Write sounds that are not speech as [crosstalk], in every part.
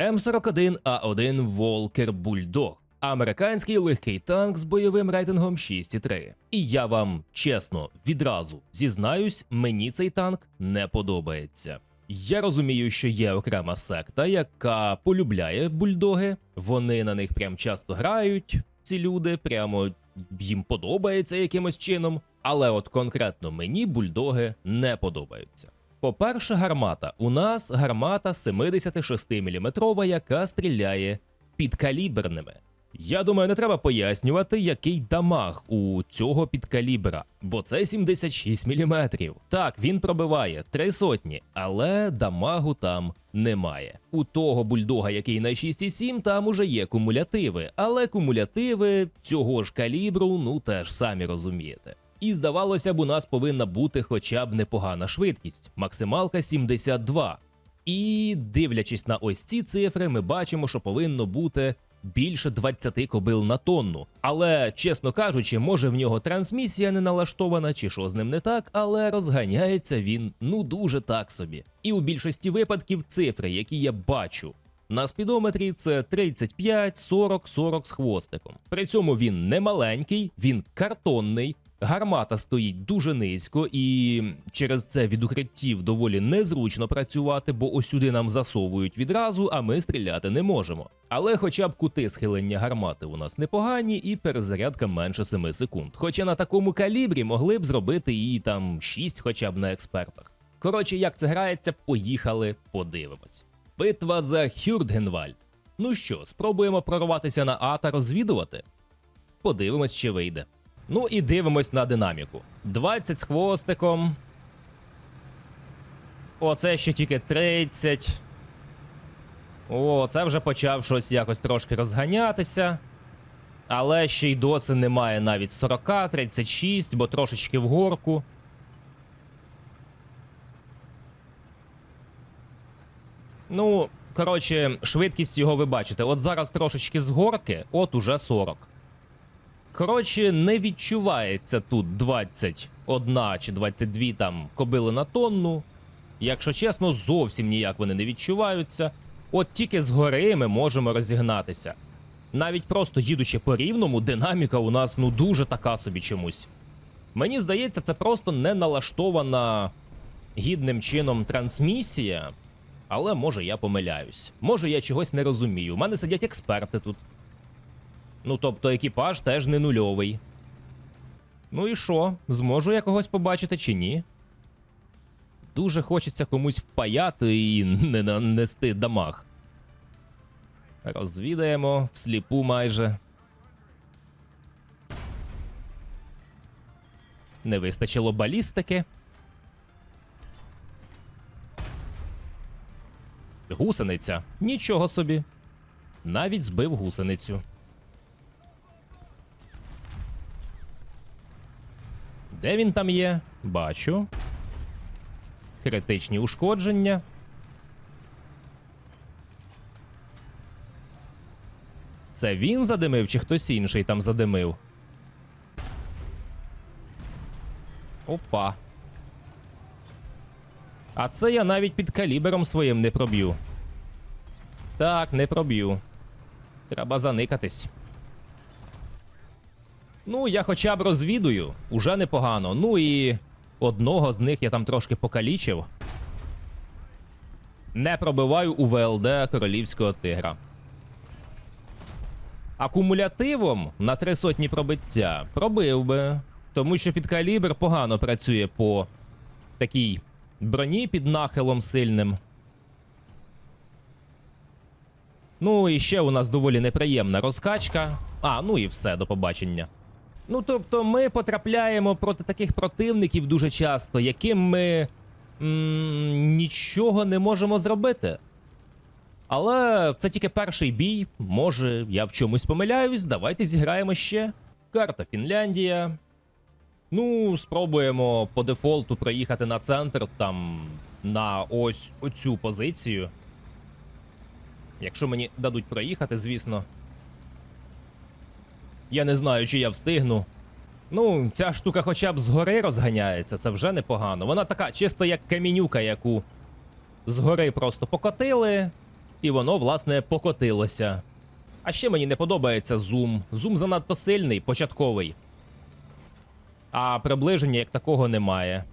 М41А1 Волкер Бульдог. Американський легкий танк з бойовим рейтингом 6,3. І я вам чесно відразу зізнаюсь, мені цей танк не подобається. Я розумію, що є окрема секта, яка полюбляє бульдоги. Вони на них прям часто грають. Ці люди прямо їм подобається якимось чином. Але от конкретно мені бульдоги не подобаються. По-перше, гармата. У нас гармата 76 мм, яка стріляє підкаліберними. Я думаю, не треба пояснювати, який дамаг у цього підкалібра, бо це 76 мм. Так, він пробиває три сотні, але дамагу там немає. У того бульдога, який на 6,7, там уже є кумулятиви, але кумулятиви цього ж калібру, ну теж самі розумієте. І здавалося б, у нас повинна бути хоча б непогана швидкість, максималка 72. І дивлячись на ось ці цифри, ми бачимо, що повинно бути більше 20 кобил на тонну. Але, чесно кажучи, може в нього трансмісія не налаштована, чи що з ним не так, але розганяється він ну дуже так собі. І у більшості випадків цифри, які я бачу. На спідометрі це 35, 40, 40 з хвостиком. При цьому він не маленький, він картонний, гармата стоїть дуже низько, і через це від укриттів доволі незручно працювати, бо ось сюди нам засовують відразу, а ми стріляти не можемо. Але хоча б кути схилення гармати у нас непогані, і перезарядка менше 7 секунд. Хоча на такому калібрі могли б зробити і там 6 хоча б на експертах. Коротше, як це грається, поїхали, подивимось. Битва за Хюрдгенвальд. Ну що, спробуємо прорватися на А та розвідувати? Подивимось, чи вийде. Ну і дивимось на динаміку. 20 з хвостиком. Оце ще тільки 30. О, це вже почав щось якось трошки розганятися. Але ще й досі немає навіть 40, 36, бо трошечки вгорку. Ну, коротше, швидкість його ви бачите. От зараз трошечки з горки, от уже 40. Коротше, не відчувається тут 21 чи 22 там кобили на тонну. Якщо чесно, зовсім ніяк вони не відчуваються. От тільки згори ми можемо розігнатися. Навіть просто їдучи по рівному, динаміка у нас ну дуже така собі чомусь. Мені здається, це просто не налаштована гідним чином трансмісія. Але може я помиляюсь. Може я чогось не розумію. У мене сидять експерти тут. Ну, тобто екіпаж теж не нульовий. Ну і що? Зможу я когось побачити чи ні? Дуже хочеться комусь впаяти і [laughs] не нанести дамаг. Розвідаємо всліпу майже. Не вистачило балістики. Гусениця. Нічого собі. Навіть збив гусеницю. Де він там є? Бачу. Критичні ушкодження. Це він задимив, чи хтось інший там задимив? Опа. А це я навіть під калібером своїм не проб'ю. Так, не проб'ю. Треба заникатись. Ну, я хоча б розвідую, уже непогано. Ну і одного з них я там трошки покалічив. Не пробиваю у ВЛД королівського тигра. Акумулятивом на три сотні пробиття пробив би, тому що під калібр погано працює по такій броні під нахилом сильним. Ну і ще у нас доволі неприємна розкачка. А, ну і все, до побачення. Ну, тобто, ми потрапляємо проти таких противників дуже часто, яким ми м нічого не можемо зробити. Але це тільки перший бій. Може, я в чомусь помиляюсь. Давайте зіграємо ще. Карта Фінляндія. Ну, спробуємо по дефолту проїхати на центр там на ось оцю позицію. Якщо мені дадуть проїхати, звісно. Я не знаю, чи я встигну. Ну, ця штука хоча б згори розганяється, це вже непогано. Вона така чисто як камінюка, яку згори просто покотили, і воно, власне, покотилося. А ще мені не подобається зум. Зум занадто сильний, початковий. А приближення як такого немає.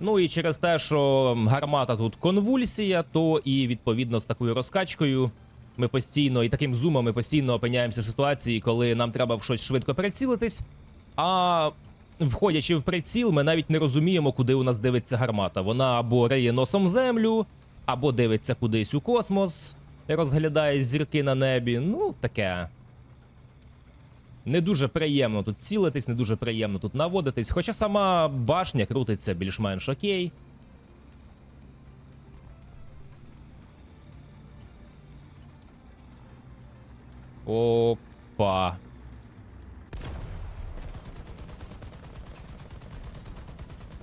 Ну і через те, що гармата тут конвульсія, то і відповідно з такою розкачкою ми постійно і таким зумом ми постійно опиняємося в ситуації, коли нам треба в щось швидко прицілитись. А входячи в приціл, ми навіть не розуміємо, куди у нас дивиться гармата. Вона або риє носом землю, або дивиться кудись у космос, розглядає зірки на небі. Ну, таке. Не дуже приємно тут цілитись, не дуже приємно тут наводитись. Хоча сама башня крутиться більш-менш окей. Опа.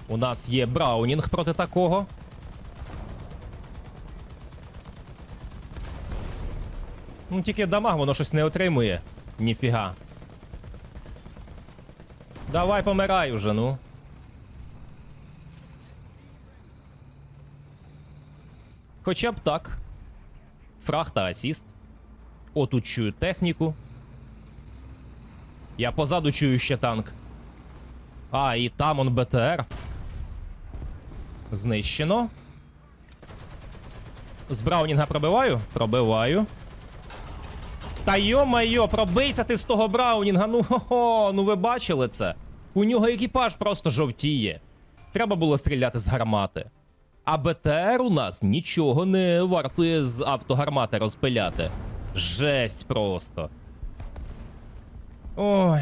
У нас є Браунінг проти такого. Ну, тільки дамаг воно щось не отримує. Ніфіга. Давай помирай уже, ну. Хоча б так. Фраг та асіст. О, чую техніку. Я позаду чую ще танк. А, і там он БТР. Знищено. З Браунінга пробиваю? Пробиваю. Та йо-майо, пробийся ти з того Браунінга. Ну хо-хо, ну ви бачили це? У нього екіпаж просто жовтіє. Треба було стріляти з гармати. А БТР у нас нічого не вартує з автогармати розпиляти. Жесть просто. Ой.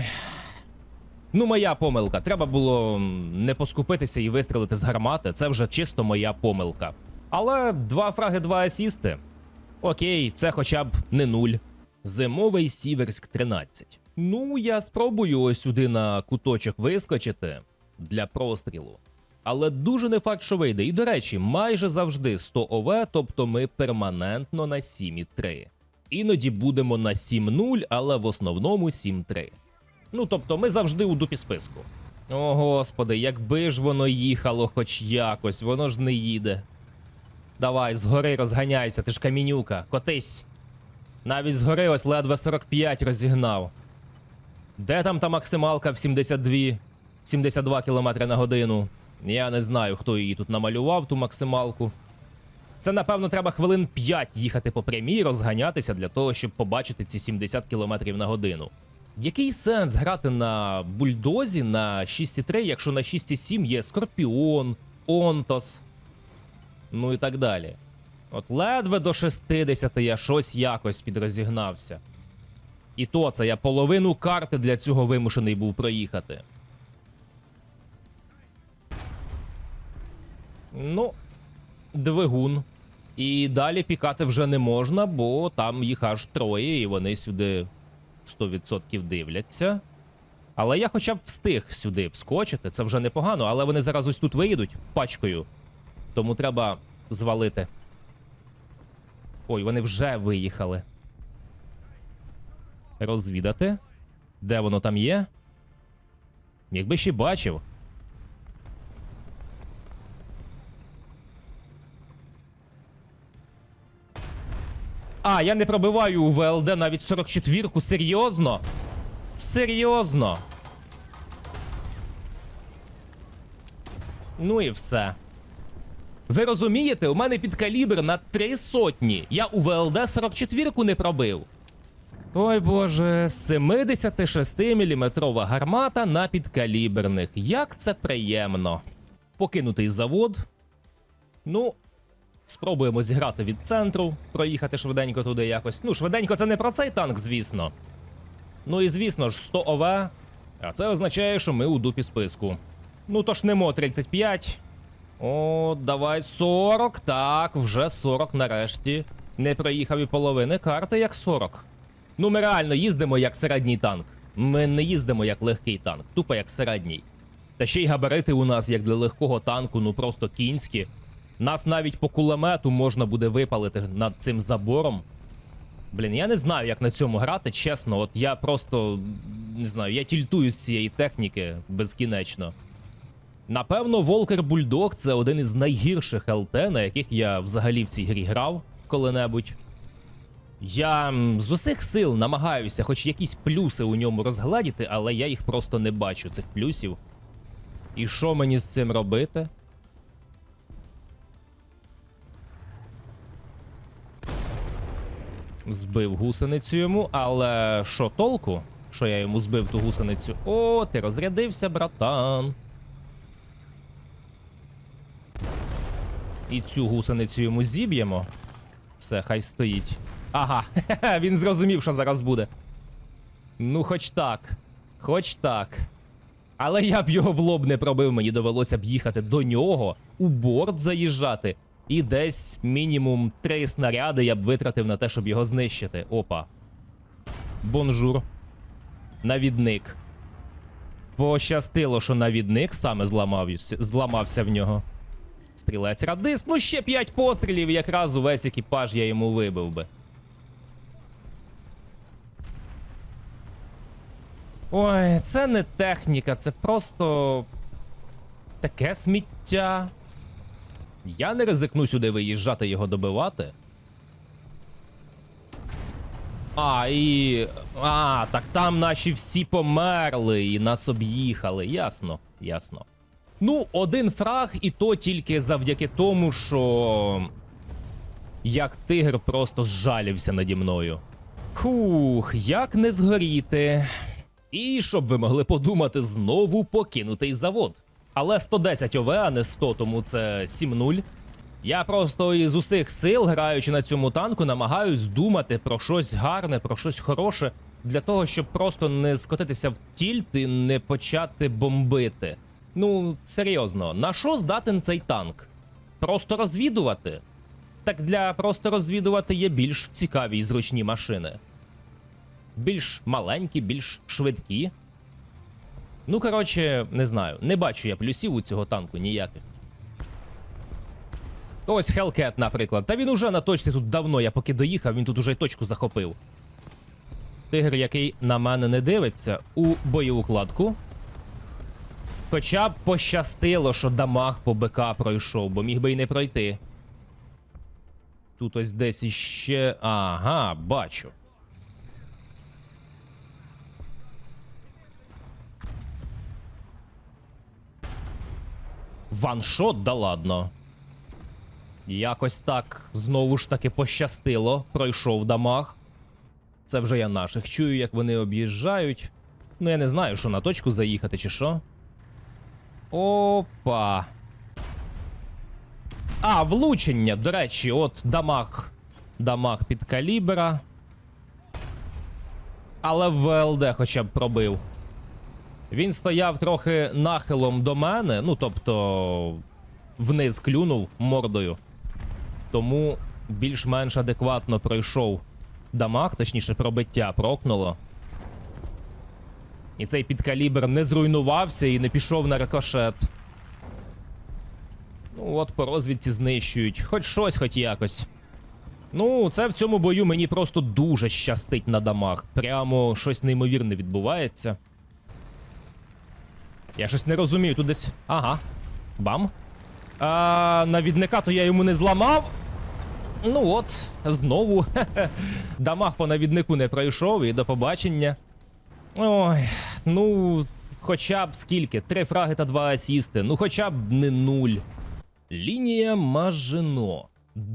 Ну, моя помилка. Треба було не поскупитися і вистрілити з гармати. Це вже чисто моя помилка. Але два фраги, два асісти. Окей, це хоча б не нуль. Зимовий Сіверськ 13. Ну, я спробую ось сюди на куточок вискочити для прострілу. Але дуже не факт, що вийде. І до речі, майже завжди 100 ОВ, тобто ми перманентно на 7,3. Іноді будемо на 7-0, але в основному 7-3. Ну, тобто, ми завжди у дупі списку. О, господи, якби ж воно їхало хоч якось, воно ж не їде. Давай, згори розганяйся, ти ж камінюка, котись. Навіть згори ось ледве 45 розігнав. Де там та максималка в 72, 72 км на годину? Я не знаю, хто її тут намалював, ту максималку. Це, напевно, треба хвилин 5 їхати по прямій, розганятися для того, щоб побачити ці 70 км на годину. Який сенс грати на бульдозі на 6,3, якщо на 6,7 є Скорпіон, Онтос, ну і так далі. От ледве до 60 я щось якось підрозігнався. І то це я половину карти для цього вимушений був проїхати. Ну, двигун. І далі пікати вже не можна, бо там їх аж троє, і вони сюди 100% дивляться. Але я хоча б встиг сюди вскочити, це вже непогано, але вони зараз ось тут виїдуть пачкою. Тому треба звалити. Ой, вони вже виїхали. Розвідати. Де воно там є? Якби ще бачив. А, я не пробиваю у ВЛД навіть 44-ку. Серйозно? Серйозно. Ну і все. Ви розумієте, у мене підкалібр на три сотні. Я у ВЛД 44-ку не пробив. Ой боже, 76-мм гармата на підкаліберних. Як це приємно. Покинутий завод. Ну, спробуємо зіграти від центру, проїхати швиденько туди якось. Ну, швиденько це не про цей танк, звісно. Ну і звісно ж, 100 ОВ. А це означає, що ми у дупі списку. Ну то ж немо 35. О, давай 40. Так, вже 40 нарешті. Не проїхав і половини карти, як 40. Ну, ми реально їздимо як середній танк. Ми не їздимо як легкий танк, тупо як середній. Та ще й габарити у нас, як для легкого танку, ну просто кінські. Нас навіть по кулемету можна буде випалити над цим забором. Блін, я не знаю, як на цьому грати, чесно. От я просто не знаю, я тільтую з цієї техніки безкінечно. Напевно, Волкер Бульдог це один із найгірших ЛТ, на яких я взагалі в цій грі грав коли-небудь. Я з усіх сил намагаюся хоч якісь плюси у ньому розгладіти, але я їх просто не бачу, цих плюсів. І що мені з цим робити? Збив гусеницю йому, але що толку? Що я йому збив ту гусеницю? О, ти розрядився, братан. І цю гусеницю йому зіб'ємо. Все, хай стоїть. Ага, [laughs] він зрозумів, що зараз буде. Ну, хоч так. Хоч так. Але я б його в лоб не пробив, мені довелося б їхати до нього, у борт заїжджати. І десь мінімум три снаряди я б витратив на те, щоб його знищити. Опа. Бонжур. Навідник. Пощастило, що навідник саме зламався, зламався в нього. Стрілець радист. Ну ще п'ять пострілів, якраз увесь екіпаж я йому вибив би. Ой, це не техніка, це просто таке сміття. Я не ризикну сюди виїжджати його добивати. А, і. А, так там наші всі померли і нас об'їхали. Ясно, ясно. Ну, один фраг, і то тільки завдяки тому, що. Як тигр просто зжалівся наді мною. Фух, як не згоріти. І щоб ви могли подумати, знову покинутий завод. Але 110 ОВ, а не 100, тому це 7-0. Я просто із усіх сил, граючи на цьому танку, намагаюсь думати про щось гарне, про щось хороше, для того, щоб просто не скотитися в тільт і не почати бомбити. Ну, серйозно, на що здатен цей танк? Просто розвідувати? Так для просто розвідувати є більш цікаві і зручні машини. Більш маленькі, більш швидкі. Ну, коротше, не знаю. Не бачу я плюсів у цього танку ніяких. Ось Hellcat, наприклад. Та він уже на точці тут давно, я поки доїхав, він тут уже й точку захопив. Тигр, який на мене не дивиться, у бойову кладку. Хоча б пощастило, що дамаг по БК пройшов, бо міг би й не пройти. Тут ось десь іще. Ага, бачу. Ваншот, да ладно. Якось так знову ж таки пощастило. Пройшов дамаг. Це вже я наших чую, як вони об'їжджають. Ну, я не знаю, що на точку заїхати, чи що. Опа. А, влучення, до речі, от дамаг. Дамаг під калібра. Але в ВЛД хоча б пробив. Він стояв трохи нахилом до мене, ну тобто вниз клюнув мордою. Тому більш-менш адекватно пройшов дамаг, точніше пробиття прокнуло. І цей підкалібр не зруйнувався і не пішов на рикошет. Ну от по розвідці знищують. Хоч щось, хоч якось. Ну, це в цьому бою мені просто дуже щастить на дамаг. Прямо щось неймовірне відбувається. Я щось не розумію, тут десь. Ага. Бам. А навідника то я йому не зламав. Ну от, знову. Хе-хе. [laughs] Дамаг по навіднику не пройшов і до побачення. Ой, ну, хоча б скільки? Три фраги та два асісти. Ну, хоча б не нуль. Лінія Мажино.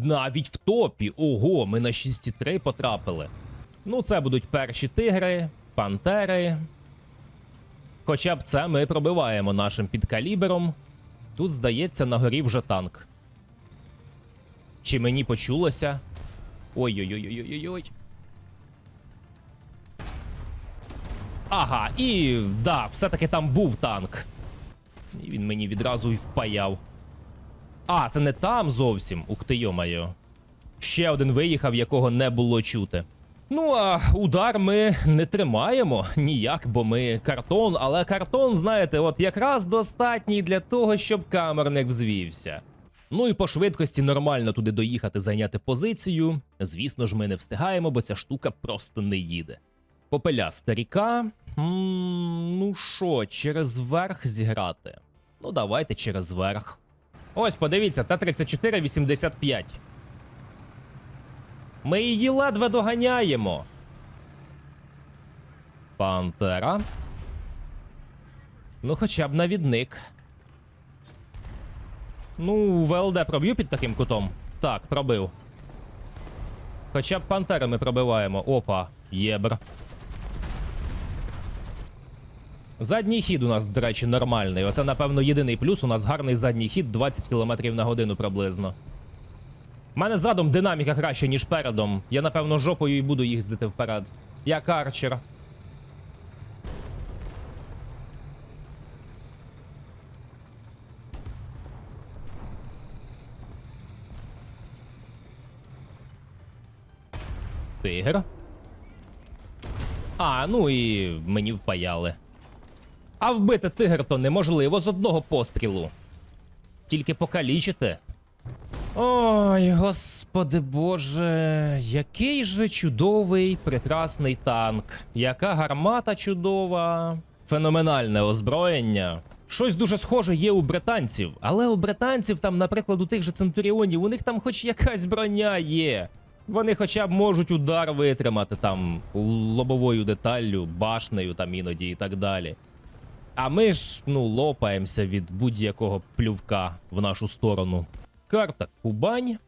Навіть в топі. Ого, ми на 6,3 потрапили. Ну, це будуть перші тигри, пантери. Хоча б це ми пробиваємо нашим підкалібером. Тут, здається, на горі вже танк. Чи мені почулося? Ой-ой-ой-ой-ой-ой. Ага, і да, все-таки там був танк. І він мені відразу й впаяв. А, це не там зовсім. Ух ти, йомайо. Ще один виїхав, якого не було чути. Ну, а удар ми не тримаємо ніяк, бо ми картон, але картон, знаєте, от якраз достатній для того, щоб камерник взвівся. Ну і по швидкості нормально туди доїхати, зайняти позицію. Звісно ж, ми не встигаємо, бо ця штука просто не їде. Попеля старіка. ну що, через верх зіграти? Ну, давайте через верх. Ось, подивіться, Т-34-85. Ми її ледве доганяємо. Пантера. Ну, хоча б навідник. Ну, ВЛД проб'ю під таким кутом. Так, пробив. Хоча б пантери ми пробиваємо. Опа, єбр. Задній хід у нас, до речі, нормальний. Оце, напевно, єдиний плюс. У нас гарний задній хід 20 км на годину приблизно. У мене задом динаміка краще, ніж передом. Я, напевно, жопою і буду їздити вперед. Як арчер. Тигр. А, ну і мені впаяли. А вбити тигр то неможливо з одного пострілу. Тільки покалічити. Ой, господи боже, який же чудовий прекрасний танк. Яка гармата чудова. Феноменальне озброєння. Щось дуже схоже є у британців, але у британців там, наприклад, у тих же центуріонів, у них там хоч якась броня є. Вони хоча б можуть удар витримати там лобовою деталлю, башнею там іноді і так далі. А ми ж ну лопаємося від будь-якого плювка в нашу сторону. Карта Кубань.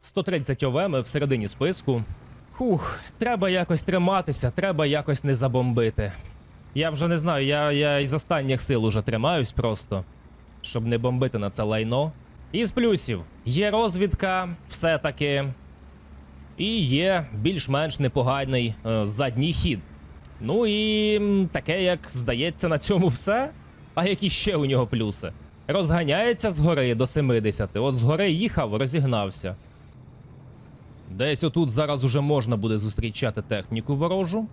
130 ОВ ми всередині списку. Хух, треба якось триматися, треба якось не забомбити. Я вже не знаю, я, я із останніх сил уже тримаюсь просто, щоб не бомбити на це лайно. Із плюсів є розвідка, все-таки. І є більш-менш непоганий е, задній хід. Ну і таке, як здається, на цьому все. А які ще у нього плюси? Розганяється з гори до 70. От з гори їхав, розігнався. Десь отут зараз уже можна буде зустрічати техніку ворожу.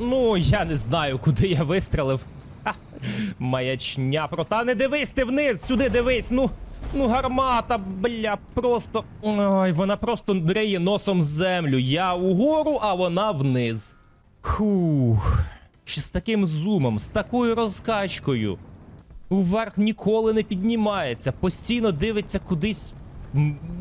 Ну, я не знаю, куди я вистрелив. Ха, маячня прота, не дивись ти вниз, сюди дивись, ну. Ну, гармата, бля, просто. Ой, вона просто дреє носом землю. Я угору, а вона вниз. Хух. Ще з таким зумом, з такою розкачкою. Уверх ніколи не піднімається, постійно дивиться кудись.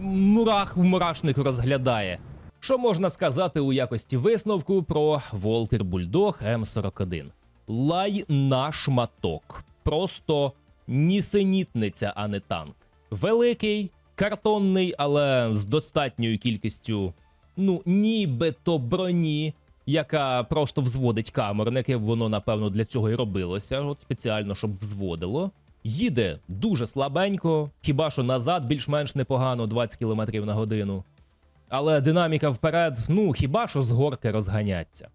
Мурах в мурашнику розглядає. Що можна сказати у якості висновку про Волкер Бульдог М41? Лай на шматок. Просто нісенітниця, а не танк. Великий, картонний, але з достатньою кількістю, ну, нібито броні, яка просто взводить камерники. Воно, напевно, для цього і робилося, от спеціально, щоб взводило. Їде дуже слабенько, хіба що назад більш-менш непогано, 20 км на годину. Але динаміка вперед, ну хіба що з горки розганяться.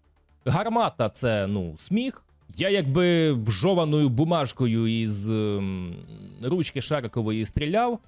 Гармата це ну сміх. Я якби жованою бумажкою із ем, ручки Шарикової стріляв.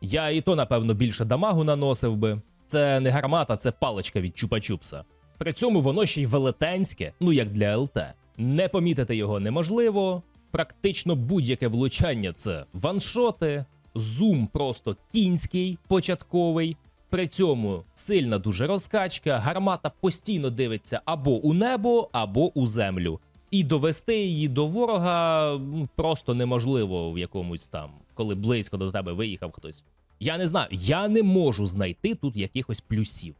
Я і то, напевно, більше дамагу наносив би. Це не гармата, це паличка від чупа-чупса. При цьому воно ще й велетенське, ну як для ЛТ. Не помітити його неможливо. Практично будь-яке влучання це ваншоти, зум просто кінський, початковий. При цьому сильна дуже розкачка, гармата постійно дивиться або у небо, або у землю. І довести її до ворога просто неможливо в якомусь там, коли близько до тебе виїхав хтось. Я не знаю, я не можу знайти тут якихось плюсів.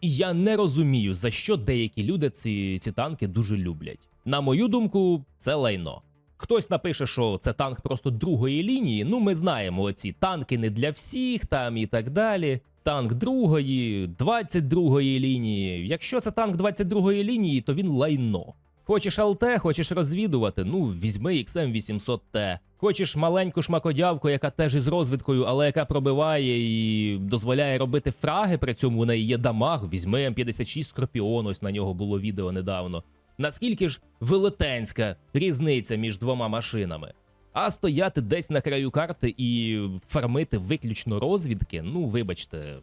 І я не розумію, за що деякі люди ці, ці танки дуже люблять. На мою думку, це лайно. Хтось напише, що це танк просто другої лінії. Ну, ми знаємо, оці танки не для всіх там і так далі. Танк другої, 22-ї лінії. Якщо це танк 22-ї лінії, то він лайно. Хочеш ЛТ, хочеш розвідувати, ну візьми XM800T. Хочеш маленьку шмакодявку, яка теж із розвідкою, але яка пробиває і дозволяє робити фраги, при цьому у неї є дамаг, візьми М56 Скорпіон, ось на нього було відео недавно. Наскільки ж велетенська різниця між двома машинами? А стояти десь на краю карти і фармити виключно розвідки, ну вибачте,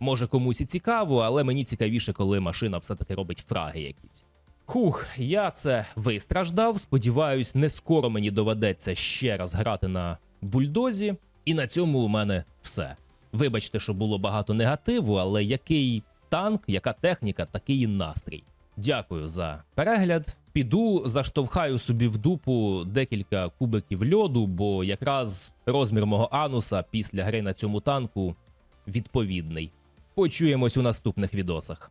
може комусь і цікаво, але мені цікавіше, коли машина все-таки робить фраги якісь. Хух, я це вистраждав. Сподіваюсь, не скоро мені доведеться ще раз грати на бульдозі. І на цьому у мене все. Вибачте, що було багато негативу, але який танк, яка техніка, такий і настрій. Дякую за перегляд. Піду заштовхаю собі в дупу декілька кубиків льоду, бо якраз розмір мого ануса після гри на цьому танку відповідний. Почуємось у наступних відосах.